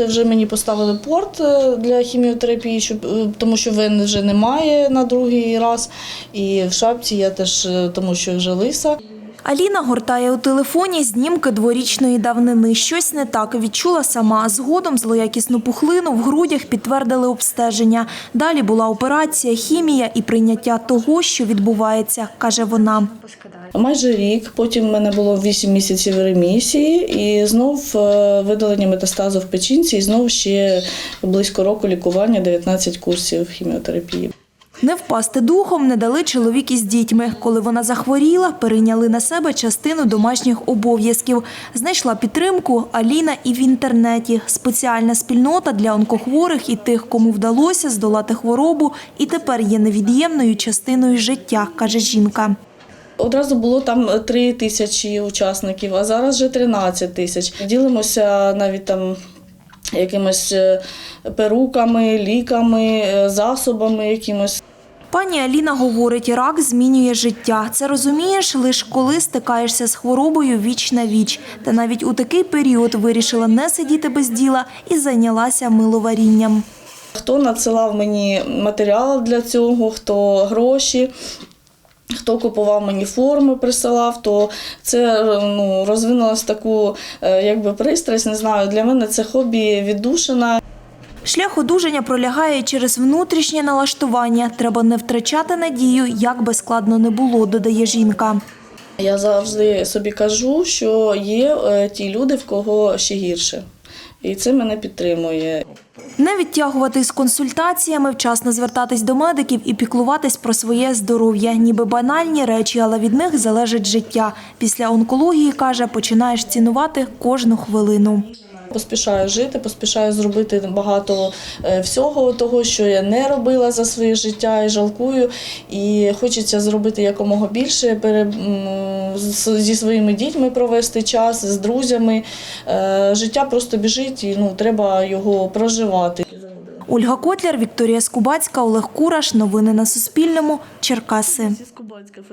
Це вже мені поставили порт е, для хіміотерапії, щоб, е, тому що вен вже немає на другий раз. І в шапці я теж, е, тому що вже лиса. Аліна гортає у телефоні знімки дворічної давнини. Щось не так відчула сама. Згодом злоякісну пухлину в грудях підтвердили обстеження. Далі була операція, хімія і прийняття того, що відбувається, каже вона. Майже рік, потім в мене було 8 місяців ремісії, і знов е, видалення метастазу в печінці, і знов ще близько року лікування, 19 курсів хіміотерапії. Не впасти духом не дали чоловік із дітьми. Коли вона захворіла, перейняли на себе частину домашніх обов'язків. Знайшла підтримку Аліна і в інтернеті. Спеціальна спільнота для онкохворих і тих, кому вдалося здолати хворобу, і тепер є невід'ємною частиною життя, каже жінка. Одразу було там 3 тисячі учасників, а зараз вже 13 тисяч. Ділимося навіть там якимось е, перуками, ліками, е, засобами якимось. Пані Аліна говорить, рак змінює життя. Це розумієш лише коли стикаєшся з хворобою віч на віч. Та навіть у такий період вирішила не сидіти без діла і зайнялася миловарінням. Хто надсилав мені матеріал для цього, хто гроші, хто купував мені форми, присилав, то це ну, розвинулась таку е, якби пристрасть. Не знаю, для мене це хобі віддушина. Шлях одужання пролягає через внутрішнє налаштування. Треба не втрачати надію, як би складно не було, додає жінка. Я завжди собі кажу, що є е, ті люди, в кого ще гірше. І це мене підтримує. Не відтягувати з консультаціями, вчасно звертатись до медиків і піклуватись про своє здоров'я. Ніби банальні речі, але від них залежить життя. Після онкології, каже, починаєш цінувати кожну хвилину. Поспішаю жити, поспішаю зробити багато е, всього того, що я не робила за своє життя і жалкую. І хочеться зробити якомога більше, зі своїми дітьми провести час, з друзями. Е, Життя просто біжить, і ну, треба його проживати. Ольга Котляр, Вікторія Скубацька, Олег Кураш. Новини на Суспільному. Черкаси.